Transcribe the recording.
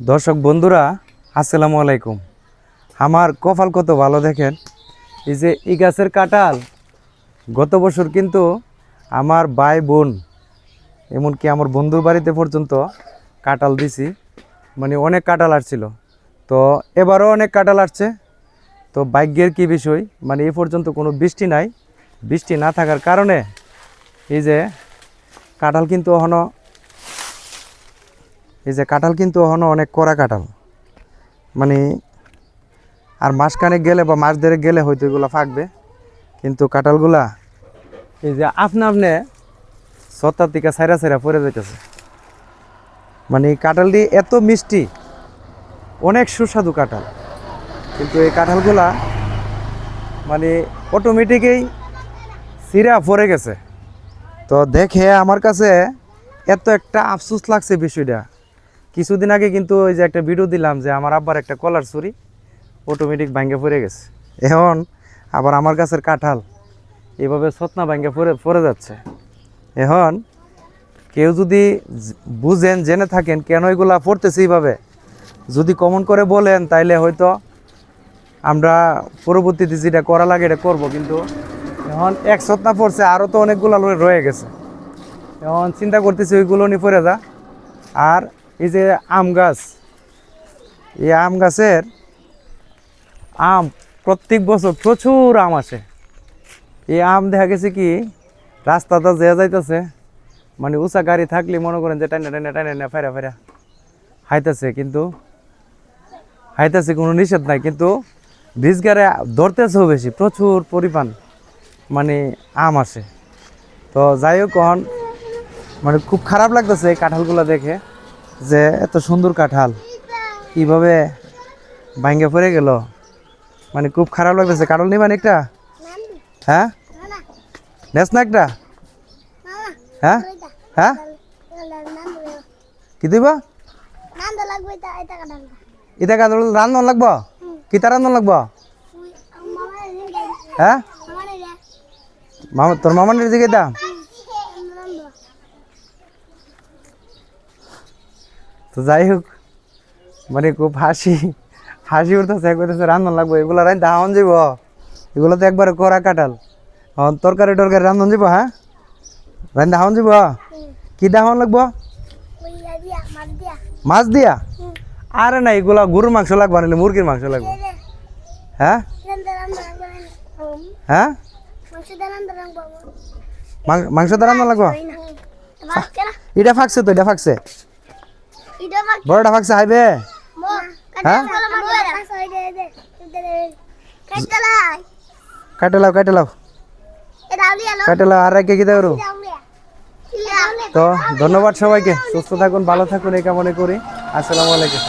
দর্শক বন্ধুরা, আসসালামু আলাইকুম। আমার কপাল কত ভালো দেখেন, এই যে এই গাছের কাঁঠাল। গত বছর কিন্তু আমার ভাই বোন, এমনকি আমার বন্ধুর বাড়িতে পর্যন্ত কাঁঠাল দিছি মানে অনেক কাঁঠাল আসছিল। তো এবারও অনেক কাঁঠাল আসছে। তো ভাগ্যের কি বিষয় মানে এ পর্যন্ত কোনো বৃষ্টি নাই। বৃষ্টি না থাকার কারণে এই যে কাঁঠাল কিন্তু এখনও এই যে কাঁঠাল কিন্তু এখনও অনেক কড়া কাঁঠাল। মানে আর মাসখানেক গেলে বা মাস দেড়েক গেলে হয়তো এগুলো ফাঁকবে। কিন্তু কাঁঠালগুলা এই যে আপনা আপনি সত্তার থেকে সাইরা সাইরা পড়ে যাইতেছে। মানে কাঁঠালটি এত মিষ্টি, অনেক সুস্বাদু কাঁঠাল। কিন্তু এই কাঁঠালগুলা মানে অটোমেটিকেই সিরা পড়ে গেছে। তো দেখে আমার কাছে এত একটা আফসোস লাগছে বিষয়টা। কিছুদিন আগে কিন্তু ওই যে একটা ভিডিও দিলাম যে আমার আব্বার একটা কলার ছুরি অটোমেটিক ভাঙ্গে পড়ে গেছে। এখন আবার আমার কাছের কাঁঠাল এভাবে সতনা ভাঙ্গে পড়ে পড়ে যাচ্ছে। এখন কেউ যদি বুঝেন, জেনে থাকেন কেন এগুলা পড়তেছে এইভাবে, যদি কমন করে বলেন তাইলে হয়তো আমরা পরবর্তীতে যেটা করা লাগে এটা করব, কিন্তু এখন এক সতনা পড়ছে আরও তো অনেকগুলো রয়ে গেছে। এখন চিন্তা করতেছি ওইগুলো নিয়ে পড়ে যা। আর এই যে আম গাছ, এই আম গাছের আম প্রত্যেক বছর প্রচুর আম আসে। এই আম দেখা গেছে কি, রাস্তাটা যে যাইতেছে মানে উঁচা গাড়ি থাকলে মনে করেন যে টাইনা টাইনা টাইনা ফেরা ফেরা হাইতেছে, কিন্তু হাইতেছে কোনো নিষেধ নাই, কিন্তু বীজ গাড়ে ধরতেছেও বেশি, প্রচুর পরিমাণ মানে আম আসে। তো যাই হোক মানে খুব খারাপ লাগতেছে এই কাঁঠালগুলো দেখে। যে এত সুন্দর কাঁঠাল। কীভাবে ভাঙ্গে পড়ে গেল? মানে খুব খারাপ লাগতেছে। কাঁঠাল নিবেন একটা? হ্যাঁ? নেস না একটা? হ্যাঁ? হ্যাঁ? কি দিবা? এটা কাঁঠাল রান্ধন লাগবো? কিতা রান্ধন লাগবো? হ্যাঁ? মামা তোর মামার দিকে দা তো যাই হোক মানে খুব হাসি হাসি উঠতেছে কইতেছে রান্ধন লাগবো এগুলো রান দাহন যাব এগুলো তো একবারে করা কাটাল হন তরকারি টরকারি রান্ধন যাব হ্যাঁ? রান দাহন যাব কি দাহন লাগবো? মাছ দিয়া। আরে না এগুলা গরুর মাংস লাগবো নাহলে মুরগির মাংস লাগবো। হ্যাঁ? হ্যাঁ? মাংস রান্ধন লাগবো? এটা ফাঁকছে তো এটা ফাঁকছে। বড়টা ফাঁকছে হাইবে হ্যাঁ? কাটে লাও কাটে লাও কাটে লাও। আর কে কি দেবো তো ধন্যবাদ সবাইকে। সুস্থ থাকুন ভালো থাকুন এই কামনে করি। আসসালামু আলাইকুম।